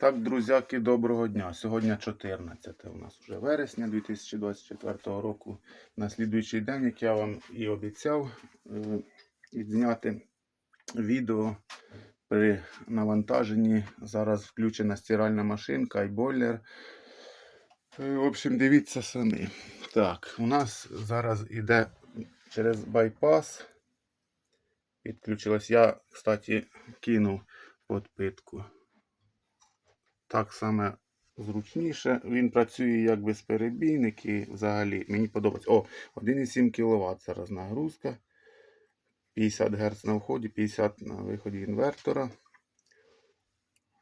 Так, друзяки, доброго дня. Сьогодні 14 у нас вже вересня 2024 року. На слідуючий день, як я вам і обіцяв, е, відзняти відео при навантаженні. Зараз включена стиральна машинка і бойлер. Е, В общем, дивіться самі. Так, у нас зараз іде через байпас. Підключилась. Я, кстати, кинув підпитку. Так саме зручніше. Він працює як безперебійник і взагалі мені подобається. О, 1,7 кВт зараз нагрузка. 50 Гц на вході, 50 на виході інвертора.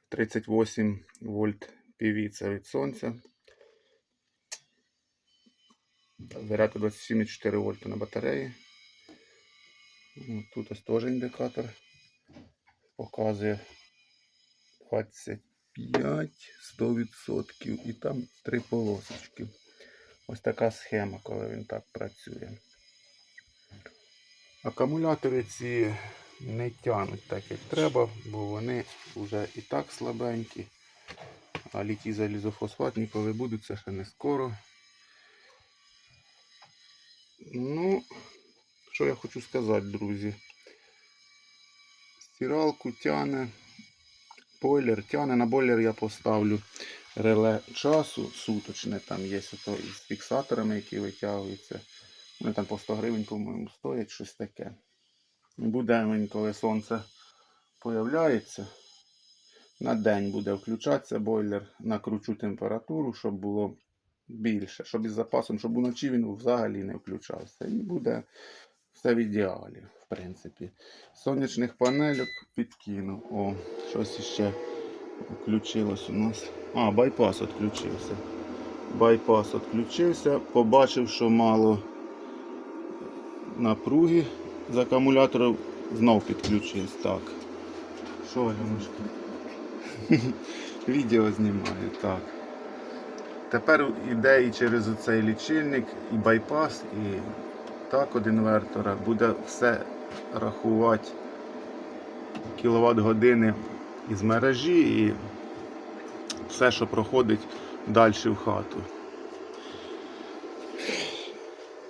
38 вольт PV це від сонця. Зарядка 27,4 вольта на батареї. Ну, Тут ось теж індикатор показує 25 100% і там три полосочки. Ось така схема, коли він так працює. Акумулятори ці не тянуть так, як треба, бо вони вже і так слабенькі. А літій залізофосфат ніколи будуть, це ще не скоро. Ну, що я хочу сказати, друзі. Стиралку тяне, бойлер тяне. На бойлер я поставлю реле часу суточне. Там є ото із фіксаторами, які витягуються. Вони там по 100 гривень, по-моєму, стоять щось таке. Буде коли сонце появляється. На день буде включатися бойлер, накручу температуру, щоб було більше, щоб із запасом, щоб уночі він взагалі не включався. І буде все в ідеалі, в принципі. Сонячних панельок підкину. О, щось іще включилось у нас. А, байпас відключився. Байпас відключився. Побачив, що мало напруги з акумулятора знов підключився. Так. Що, Альонушка? Відео знімаю, так. Тепер іде і через цей лічильник, і байпас, і так від інвертора буде все рахувати кіловат години із мережі і все, що проходить далі в хату.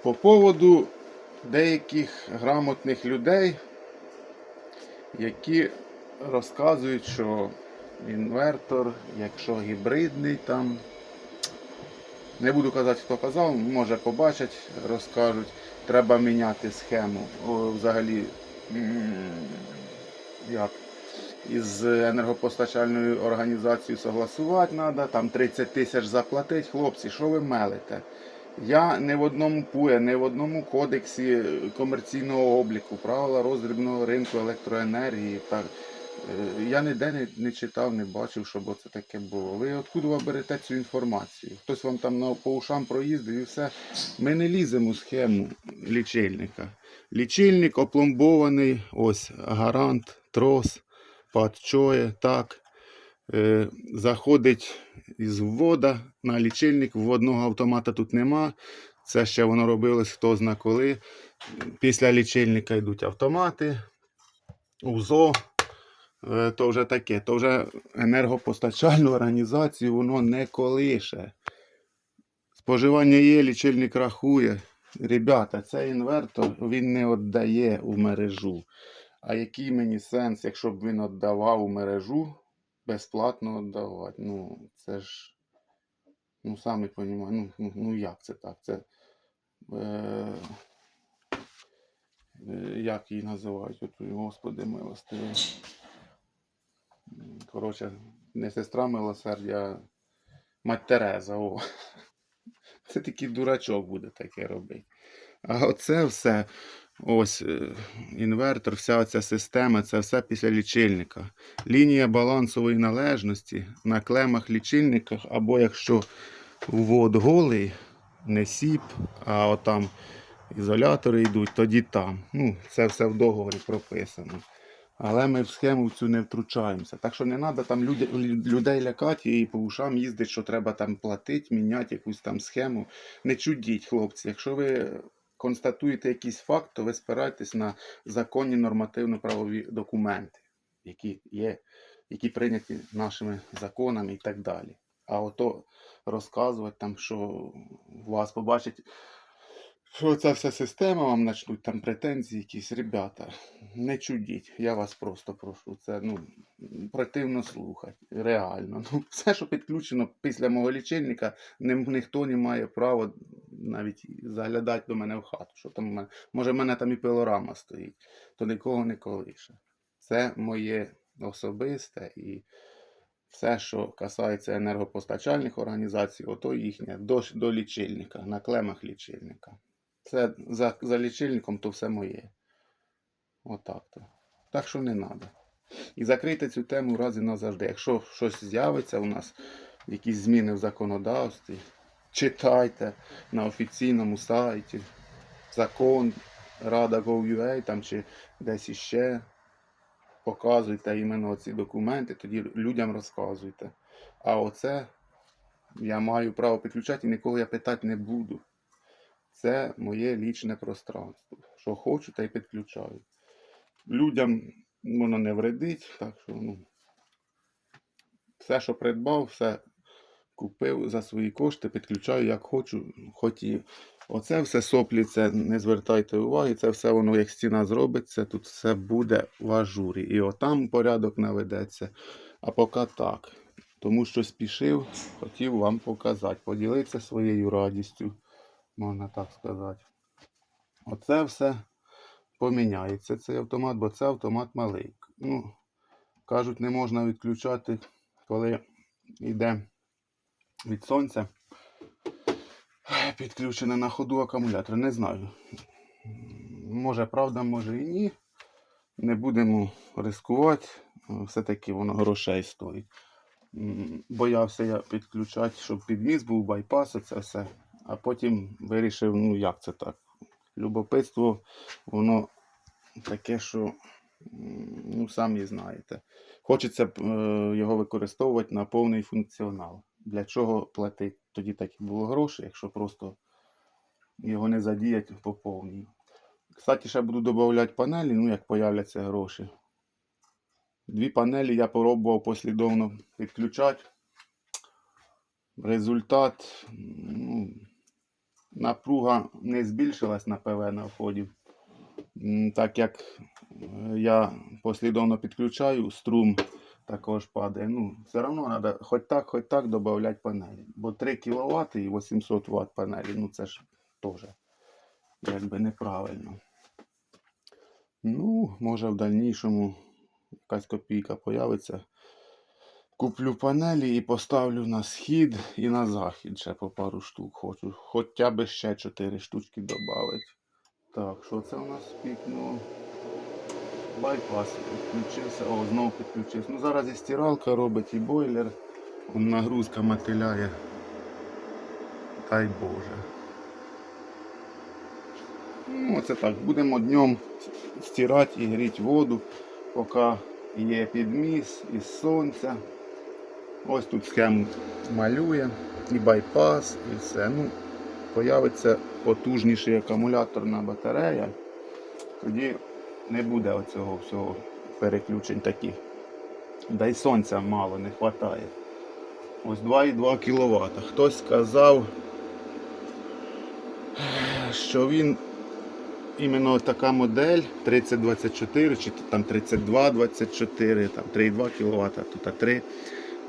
По поводу деяких грамотних людей, які розказують, що інвертор, якщо гібридний там. Не буду казати, хто казав, може побачать, розкажуть. Треба міняти схему. О, взагалі, як із енергопостачальною організацією согласувати треба, там 30 тисяч заплатити. Хлопці, що ви мелите? Я не в одному ПУЕ, не в одному кодексі комерційного обліку, правила роздрібного ринку електроенергії. Так, Я ніде не, не читав, не бачив, щоб оце таке було. Ви откуда ви берете цю інформацію? Хтось вам там на, по ушам проїздив і все. Ми не ліземо у схему лічильника. Лічильник опломбований, ось гарант, трос, падчоє, так. Е, заходить із ввода на лічильник, вводного автомата тут нема. Це ще воно робилось хто зна коли. Після лічильника йдуть автомати, УЗО. Е, то вже таке, то вже енергопостачальну організацію воно не колише. Споживання є, лічильник рахує. Ребята, цей інвертор він не віддає у мережу. А який мені сенс, якщо б він віддавав у мережу, безплатно віддавати? Ну, це ж, ну, самі розумієте, ну, ну, ну як це так? Це, е, е, як її називають? Господи милостивий. Коротше, не сестра милосердя, мать Тереза. О. Це такий дурачок буде таке робити. А оце все, ось е, інвертор, вся ця система, це все після лічильника. Лінія балансової належності на клемах лічильниках, або якщо ввод голий, не сіп, а отам ізолятори йдуть, тоді там. Ну, це все в договорі прописано. Але ми в схему цю не втручаємося. Так що не треба там люди, людей лякати і по ушам їздити, що треба там платити, міняти якусь там схему. Не чудіть, хлопці. Якщо ви констатуєте якийсь факт, то ви спираєтесь на законні нормативно-правові документи, які є які прийняті нашими законами і так далі. А ото розказувати там, що вас побачить, що ця вся система вам почнуть там претензії якісь. Ребята, не чудіть, я вас просто прошу. Це ну, противно слухати. Реально. Ну, все, що підключено після мого лічильника, ні, ніхто не має права навіть заглядати до мене в хату. Що там у мене, може, в мене там і пилорама стоїть, то нікого не колише. Це моє особисте і все, що касається енергопостачальних організацій, ото їхнє до, до лічильника, на клемах лічильника. Це за, за лічильником то все моє. Отак то. Так що не треба. І закрийте цю тему раз і назавжди. Якщо щось з'явиться у нас, якісь зміни в законодавстві, читайте на офіційному сайті закон Рада.gov.ua там чи десь іще. Показуйте іменно ці документи, тоді людям розказуйте. А оце я маю право підключати і нікого я питати не буду. Це моє лічне пространство. Що хочу, та й підключаю. Людям воно не вредить, так що ну, все, що придбав, все купив за свої кошти, підключаю як хочу. Хоч і оце все соплі, це не звертайте уваги, це все воно як стіна зробиться, тут все буде в ажурі. І отам порядок наведеться. А поки так. Тому що спішив, хотів вам показати, поділитися своєю радістю, можна так сказати. Оце все поміняється цей автомат, бо це автомат малий. Ну, кажуть, не можна відключати, коли йде від сонця. Підключене на ходу акумулятор. Не знаю. Може правда, може і ні. Не будемо ризикувати. Все-таки воно грошей стоїть. Боявся я підключати, щоб підміст був байпас, оце все. А потім вирішив, ну як це так. Любопитство, воно таке, що ну, самі знаєте. Хочеться е, його використовувати на повний функціонал. Для чого платити? Тоді так і було гроші, якщо просто його не задіять по повній. Кстати, ще буду додавати панелі, ну як появляться гроші. Дві панелі я пробував послідовно підключати. Результат, ну, напруга не збільшилась на ПВ на вході. Так як е, я послідовно підключаю, струм також падає. Ну, все одно треба хоч так, хоч так додати панелі. Бо 3 кВт і 800 Вт панелі, ну це ж теж якби неправильно. Ну, може в дальнішому якась копійка появиться. Куплю панелі і поставлю на схід і на захід ще по пару штук хочу. Хоча б ще 4 штучки додати. Так, що це у нас пікнуло? Байпас підключився. О, знову підключився. Ну зараз і стиралка робить, і бойлер. Он нагрузка мотиляє. Дай Боже. Ну, оце так. Будемо днем стирати і гріти воду, поки є підміс із сонця. Ось тут схему малює, і байпас, і все. Ну, появиться потужніший акумуляторна батарея. Тоді не буде оцього всього переключень таких. Да й сонця мало не вистачає. Ось 2,2 кВт. Хтось сказав, що він іменно така модель 3024 чи там 3224, там 3,2 кВт, тут 3.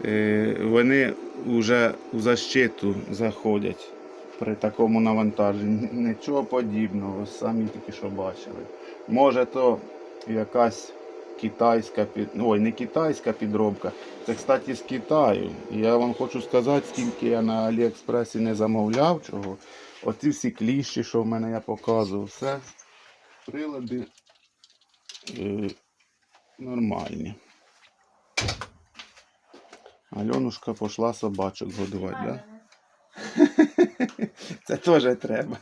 Е, Вони вже у защиту заходять при такому навантаженні. Нічого подібного, самі тільки що бачили. Може то якась китайська під... ой, не китайська підробка. Це, кстати, з Китаю. Я вам хочу сказати, скільки я на Аліекспресі не замовляв чого. Оці всі кліщі, що в мене я показував, все прилади е, нормальні. Альонушка пішла собачок годувати, да? Це теж треба.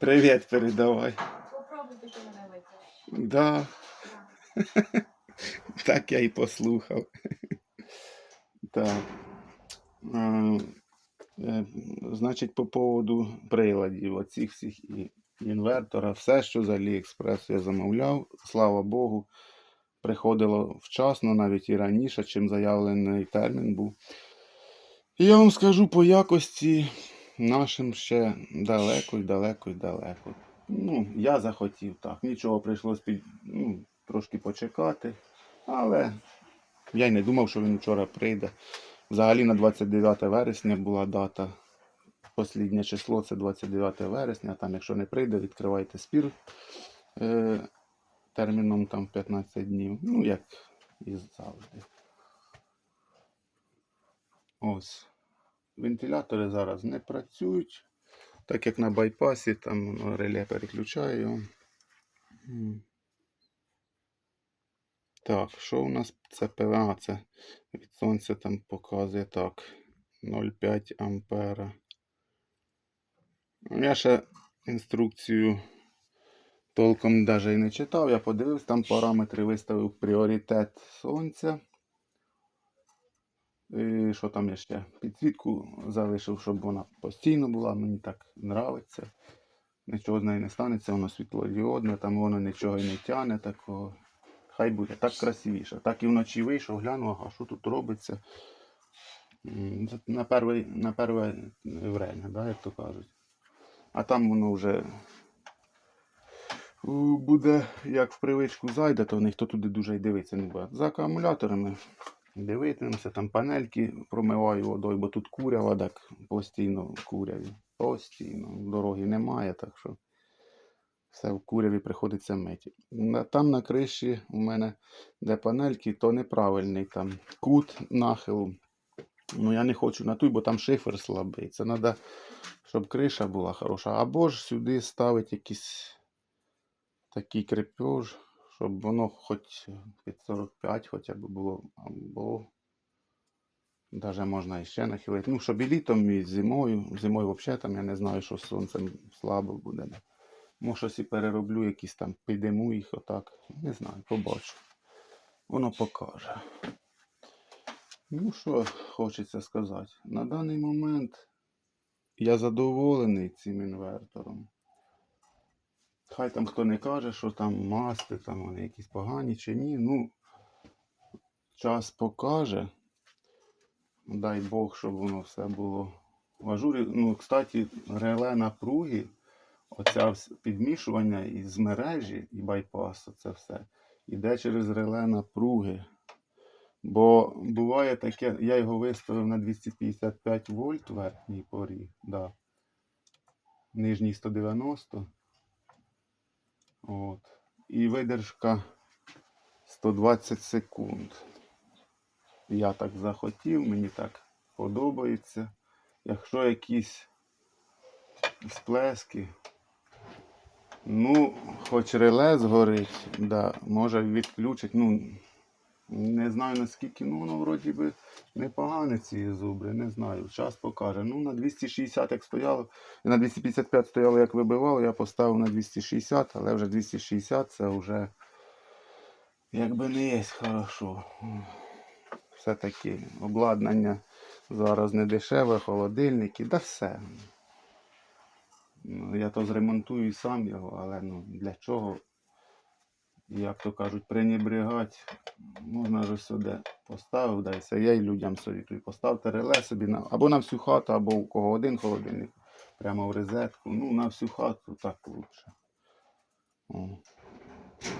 Привіт передавай. Попробуйте, що мене витягне. Да. Так я і послухав. Так. Е, е, Значить, по поводу приладів, оцих всіх і інвертора, все, що з Аліекспресу я замовляв, слава Богу, приходило вчасно, навіть і раніше, чим заявлений термін був. І я вам скажу по якості нашим ще далеко і далеко і далеко. Ну, я захотів так. Нічого прийшлось під, ну, трошки почекати. Але я й не думав, що він вчора прийде. Взагалі на 29 вересня була дата. Посліднє число це 29 вересня. Там, якщо не прийде, відкривайте спір е, терміном там 15 днів. Ну, як і завжди. Ось. Вентилятори зараз не працюють. Так як на байпасі, там реле. М. Так, що у нас це ПВА? Це від сонця там показує так. 0,5 ампера. Ну, Я ще інструкцію толком навіть і не читав. Я подивився, там параметри виставив пріоритет сонця. І що там я ще? Підсвітку залишив, щоб вона постійно була. Мені так нравиться. Нічого з нею не станеться, воно світлодіодне, там воно нічого і не тяне такого. Хай буде так красивіше. Так і вночі вийшов, глянув, а що тут робиться. На перше, на время, да, як то кажуть. А там воно вже буде, як в привичку зайде, то ніхто туди дуже й дивитися не буде. За акумуляторами дивитимемося, там панельки промиваю водою, бо тут курява, так постійно куряві. Постійно. Дороги немає, так що все в куряві приходиться мити. Там на криші у мене, де панельки, то неправильний там кут нахилу. Ну я не хочу на той, бо там шифер слабий. Це треба, щоб криша була хороша. Або ж сюди ставити якийсь такий крепеж, щоб воно хоч під 45 хоча б було, або навіть можна іще нахилити. Ну, щоб і літом, і зимою. Зимою взагалі там я не знаю, що з сонцем слабо буде. Може щось і перероблю, якісь там підиму їх отак. Не знаю, побачу. Воно покаже. Ну, що хочеться сказати. На даний момент я задоволений цим інвертором. Хай там хто не каже, що там масти, там вони якісь погані чи ні. Ну, час покаже. Дай Бог, щоб воно все було в ажурі. Ну, кстати, реле напруги, оця підмішування із мережі і байпасу, це все іде через реле напруги. Бо буває таке, я його виставив на 255 вольт верхній поріг, да. нижній 190. От. І видержка 120 секунд. Я так захотів, мені так подобається. Якщо якісь сплески, ну, хоч реле згорить, да, може відключить. Ну, не знаю наскільки, ну воно вроді би непогане ці зубри, не знаю. Час покаже. Ну, на 260 як стояло, на 255 стояло, як вибивало, я поставив на 260, але вже 260 це вже якби не є хорошо. Все-таки обладнання зараз не дешеве, холодильники, да все. Ну, Я то зремонтую і сам його, але ну для чого, як то кажуть, пренебрігати. Можна ж сюди поставив, да і все. Я і людям совітую. Поставте реле собі на, або на всю хату, або у кого один холодильник, прямо в розетку. Ну, на всю хату так лучше.